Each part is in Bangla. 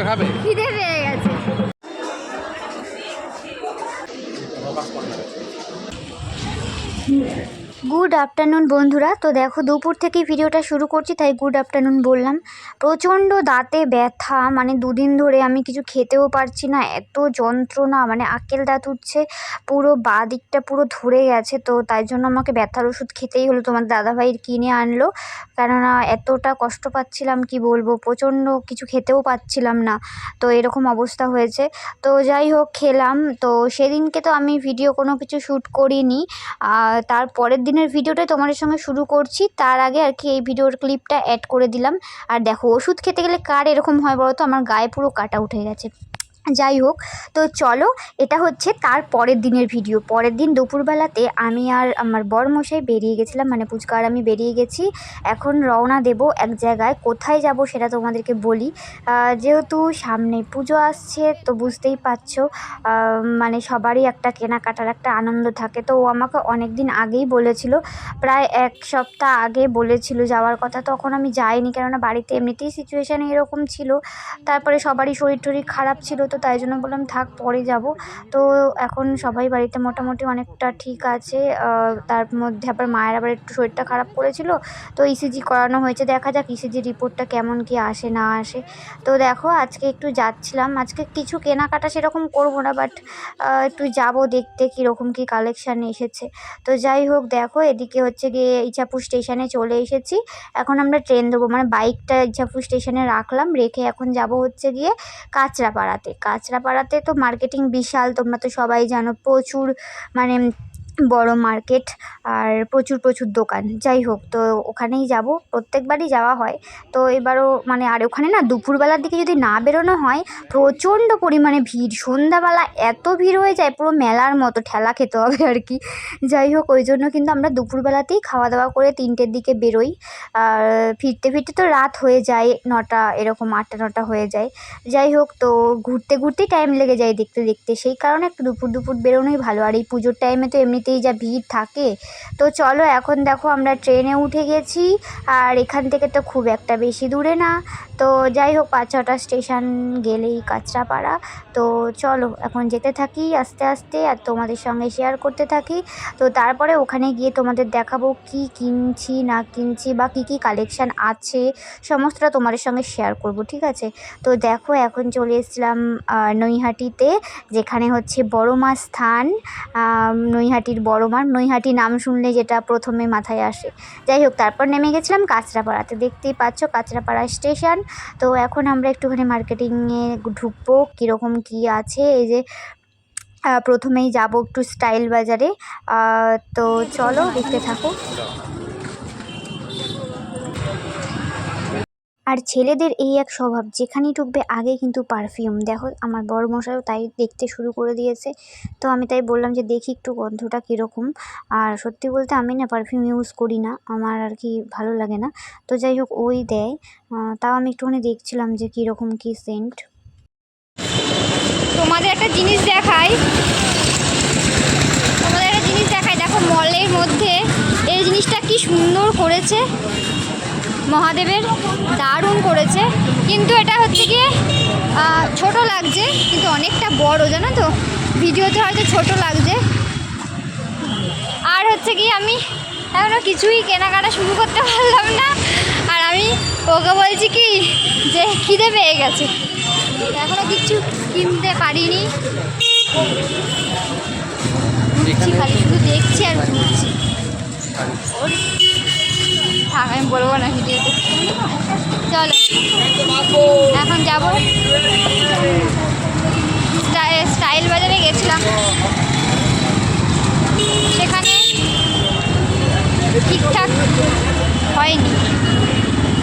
ফুচকা খাবে খিদে পেয়ে গেছে। গুড আফটারনুন বন্ধুরা। তো দেখো, দুপুর থেকেই ভিডিওটা শুরু করছি, তাই গুড আফটারনুন বললাম। প্রচণ্ড দাঁতে ব্যথা মানে দুদিন ধরে আমি কিছু খেতেও পারছি না, এত যন্ত্রণা মানে আকেল দাঁত উঠছে, পুরো বা দিকটা পুরো ধরে গেছে, তো তাই জন্য আমাকে ব্যথার ওষুধ খেতেই হলো। তোমার দাদাভাইয়ের কিনে আনলো? কেননা এতটা কষ্ট পাচ্ছিলাম, কি বলব, প্রচণ্ড কিছু খেতেও পাচ্ছিলাম না, তো এরকম অবস্থা হয়েছে। তো যাই হোক, খেলাম। তো সেদিনকে তো আমি ভিডিও কোনো কিছু শ্যুট করিনি, আর তার পরের দিনের ভিডিওটা তোমাদের সঙ্গে শুরু করছি। তার আগে আর কি এই ভিডিওর ক্লিপটা অ্যাড করে দিলাম। আর দেখো, ওষুধ খেতে গেলে কার এরকম হয় বলো তো? আমার গায়ে পুরো কাটা উঠে গেছে। যাই হোক, তো চলো, এটা হচ্ছে তার পরের দিনের ভিডিও পরের দিন দুপুরবেলাতে আমি আর আমার বরমশাই বেরিয়ে গেছিলাম মানে পুচকা আর আমি বেরিয়ে গেছি। এখন রওনা দেব এক জায়গায়, কোথায় যাব সেটা তোমাদেরকে বলি। যেহেতু সামনে পুজো আসছে, তো বুঝতেই পারছ মানে সবারই একটা কেনাকাটার একটা আনন্দ থাকে। তো ও আমাকে অনেক দিন আগেই বলেছিল, প্রায় এক সপ্তাহ আগে বলেছিল যাওয়ার কথা। তখন আমি যাইনি, কেননা বাড়িতে এমনিতেই সিচুয়েশান এরকম ছিল। তারপরে সবারই শরীর টরীর খারাপ ছিল, তো তাই জন্য বললাম, থাক, পরে যাব। তো এখন সবাই বাড়িতে মোটামুটি অনেকটা ঠিক আছে। তার মধ্যে আবার মায়ের আবার একটু শরীরটা খারাপ করেছিল। তো ইসিজি করানো হয়েছে, দেখা যাক ইসিজি রিপোর্টটা কেমন কি আসে, না আসে। তো দেখো, আজকে একটু যাচ্ছিলাম। আজকে কিছু কেনাকাটা সেরকম করব না বাট একটু যাব দেখতে কীরকম কী কালেকশান এসেছে। তো যাই হোক, দেখো, এদিকে হচ্ছে গিয়ে ইচ্ছাপুর স্টেশনে চলে এসেছি। এখন আমরা ট্রেন দেবো মানে বাইকটা ইচ্ছাপুর স্টেশনে রাখলাম, রেখে এখন যাব হচ্ছে গিয়ে কাঁচরাপাড়াতে। কাঁচরাপাড়াতে তো মার্কেটিং বিশাল তোমরা তো সবাই জানো প্রচুর মানে বড় মার্কেট আর প্রচুর প্রচুর দোকান। যাই হোক, তো ওখানেই যাব। প্রত্যেকবারই যাওয়া হয়। তো এবারও মানে আর ওখানে না, দুপুরবেলার দিকে যদি না বেরোনো হয়, প্রচণ্ড পরিমাণে ভিড়। সন্ধ্যাবেলা এত ভিড় হয়ে যায়, পুরো মেলার মতো ঠেলা খেতে হবে আর কি। যাই হোক, ওই জন্য কিন্তু আমরা দুপুরবেলাতেই খাওয়া দাওয়া করে তিনটের দিকে বেরোই। আর ফিরতে ফিরতে তো রাত হয়ে যায়, নটা এরকম, আটটা, নটা হয়ে যায়। যাই হোক, তো ঘুরতে, ঘুরতেই টাইম লেগে যায় দেখতে দেখতে। সেই কারণে একটু দুপুর দুপুর বেরোনোই ভালো। আর এই পুজোর টাইমে তো এমনিতেই যা ভিড় থাকে। তো চলো এখন দেখো আমরা ট্রেনে উঠে গেছি। আর এখান থেকে তো খুব একটা বেশি দূরে না। তো যাই হোক, পাঁচ ছটা স্টেশন গেলেই কাঁচরাপাড়া। তো চলো এখন যেতে থাকি আস্তে আস্তে আর তোমাদের সঙ্গে শেয়ার করতে থাকি। তো তারপরে ওখানে গিয়ে তোমাদের দেখাবো কি কিনছি, না কিনছি বা কি কি কালেকশান আছে। সমস্তটা তোমাদের সঙ্গে শেয়ার করব, ঠিক আছে? তো দেখো এখন চলে এসেছিলাম নৈহাটিতে, যেখানে হচ্ছে বড় মা স্থান। নৈহাটির বড় মার নৈহাটি নাম শুনলে যেটা প্রথমে মাথায় আসে। যাই হোক, তারপর নেমে গেছিলাম কাঁচরাপাড়াতে দেখতেই পাচ্ছ কাঁচরাপাড়া স্টেশন। তো এখন আমরা একটুখানি মার্কেটিংয়ে ঢুকবো, কীরকম কী আছে। এই যে প্রথমেই যাব একটু স্টাইল বাজারে। তো চলো দেখতে থাকো। আর ছেলেদের এই এক স্বভাব, যেখানেই ঢুকবে আগে কিন্তু পারফিউম দেখো, আমার বড় মশাইও তাই দেখতে শুরু করে দিয়েছে। তো আমি তাই বললাম যে, দেখি একটু গন্ধটা কীরকম। আর সত্যি বলতে আমি না পারফিউম ইউজ করি না, আমার আর কি ভালো লাগে না। তো যাই হোক, ওই দেয়। তাও আমি একটুখানি দেখছিলাম যে কীরকম কী সেন্ট তোমাদের একটা জিনিস দেখাই। তোমাদের একটা জিনিস দেখাই। দেখো মলের মধ্যে এই জিনিসটা কি সুন্দর করেছে। মহাদেবের দারুণ করেছে। কিন্তু এটা হচ্ছে গিয়ে ছোট লাগছে কিন্তু অনেকটা বড় জানো তো? ভিডিওতে হয়তো ছোট লাগছে। আর হচ্ছে কি আমি এখনও কিছুই কেনাকাটা শুরু করতে পারলাম না। আর আমি ওকে বলছি কি যে খিদে পেয়ে গেছে। এখনও কিছু কিনতে পারিনি। ঘুরছি খালি শুধু দেখছি আর ঘুরছি। আমি বলব না, ভিডিওতে। চলো, এখন যাব। স্টাইল বাজারে গেছিলাম। সেখানে ঠিকঠাক হয়নি,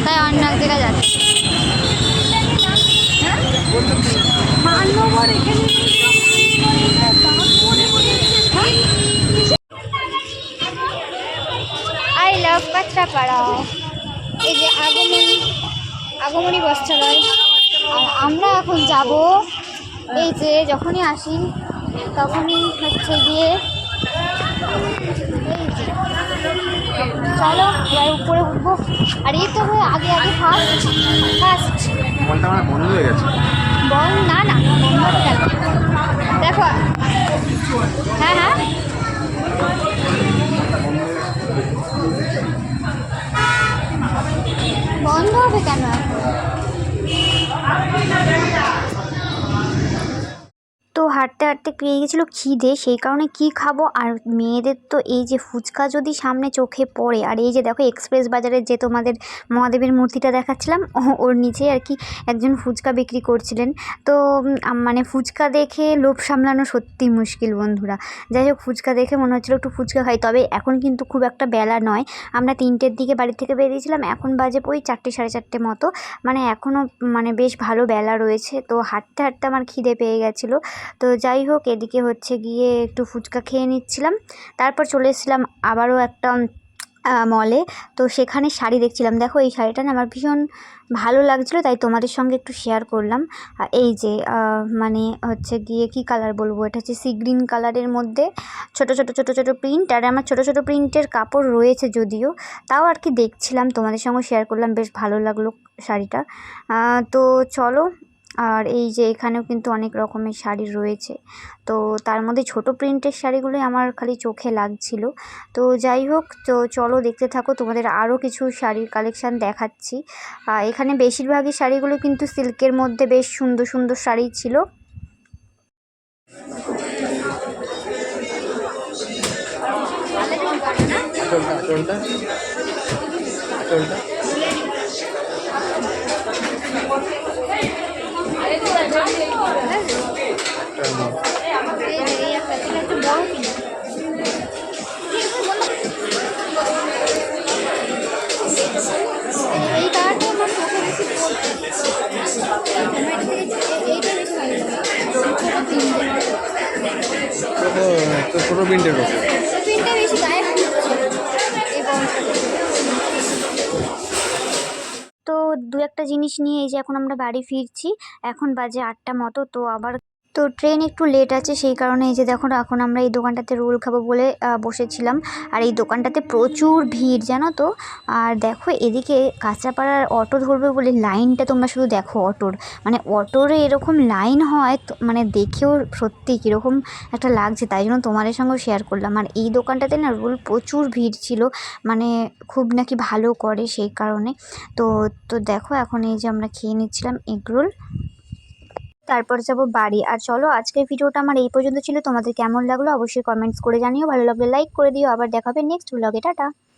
তাই অন্য এক জায়গায় যাচ্ছি। আই আগমনী আগমনী বস্ত্রালয়। আমরা এখন যাব এই যে যখনই আসি তখনই হচ্ছে গিয়ে চলো এবার উপরে উঠবো। আর এই তো হয়ে আগে আগে ফার্স্ট ফার্স্ট। বল না না দেখো হ্যাঁ হ্যাঁ। বন্ধ হবে কেন? এখন হাঁটতে হাঁটতে পেয়ে গেছিল খিদে, সেই কারণে কি খাব? আর মেয়েদের তো এই যে ফুচকা যদি সামনে চোখে পড়ে, আর এই যে দেখো এক্সপ্রেস বাজারের যে তোমাদের মহাদেবের মূর্তিটা দেখাচ্ছিলাম ওর নিচেই আর কি একজন ফুচকা বিক্রি করছিলেন। তো মানে ফুচকা দেখে লোভ সামলানো সত্যিই মুশকিল বন্ধুরা। যাই হোক, ফুচকা দেখে মনে হচ্ছিল একটু ফুচকা খাই, তবে এখন কিন্তু খুব একটা বেলা নয়। আমরা তিনটের দিকে বাড়ি থেকে বেরিয়েছিলাম, এখন বাজে ওই চারটে, সাড়ে চারটে মতো। মানে এখনও মানে বেশ ভালো বেলা রয়েছে, তো হাঁটতে হাঁটতে আমার খিদে পেয়ে গেছিল। তো যাই হোক, এদিকে হচ্ছে গিয়ে একটু ফুচকা খেয়ে নিচ্ছিলাম। তারপর চলে এসেছিলাম আবারও একটা মলে তো সেখানে শাড়ি দেখছিলাম। দেখো, এই শাড়িটা না আমার ভীষণ ভালো লাগছিল, তাই তোমাদের সঙ্গে একটু শেয়ার করলাম। এই যে মানে হচ্ছে গিয়ে কি কালার বলব? এটা হচ্ছে সি গ্রিন কালারের মধ্যে ছোট ছোট ছোট ছোট প্রিন্ট আর আমার ছোট ছোট প্রিন্টের কাপড় রয়েছে যদিও, তাও আর কি দেখছিলাম। তোমাদের সঙ্গে শেয়ার করলাম, বেশ ভালো লাগল শাড়িটা। তো চলো আর এই যে এখানেও কিন্তু অনেক রকমের শাড়ি রয়েছে। তো তার মধ্যে ছোট প্রিন্টের শাড়িগুলোই আমার খালি চোখে লাগছিল। তো যাই হোক, তো চলো দেখতে থাকো, তোমাদের আরও কিছু শাড়ির কালেকশান দেখাচ্ছি। এখানে বেশিরভাগই শাড়িগুলো কিন্তু সিল্কের মধ্যে বেশ সুন্দর সুন্দর শাড়ি ছিল। আঁচলটা আঁচলটা আঁচলটা। এই কালারটা আমার চোখে বেশি এইটা বেশি ভালো লাগে ছোটো ছোটো ছোটো প্রিন্টের ওপর বেশি গায়ে দু একটা জিনিস নিয়ে এই যে এখন আমরা বাড়ি ফিরছি, এখন বাজে আটটা মতো, তো আবার তো ট্রেন একটু লেট আছে, সেই কারণে এই যে দেখো এখন আমরা এই দোকানটাতে রোল খাব বলে বসেছিলাম। আর এই দোকানটাতে প্রচুর ভিড়, জানো তো? আর দেখো এদিকে কাঁচাপাড়ার অটো ধরবে বলে লাইনটা তোমরা শুধু দেখো অটোর। মানে অটোর এরকম লাইন হয় মানে দেখেও সত্যি কীরকম একটা লাগছে, তাই জন্য তোমাদের সঙ্গেও শেয়ার করলাম। আর এই দোকানটাতে না রোল প্রচুর ভিড় ছিল মানে খুব নাকি ভালো করে সেই কারণে। তো তো দেখো এখন এই যে আমরা খেয়ে নিচ্ছিলাম এগরোল তারপর যাব বাড়ি। আর চলো, আজকের ভিডিওটা আমার এই পর্যন্ত ছিল। তোমাদের কেমন লাগল অবশ্যই কমেন্টস করে জানিও। ভালো লাগলে লাইক করে দিও। আবার দেখাবে নেক্সট ব্লগে টাটা!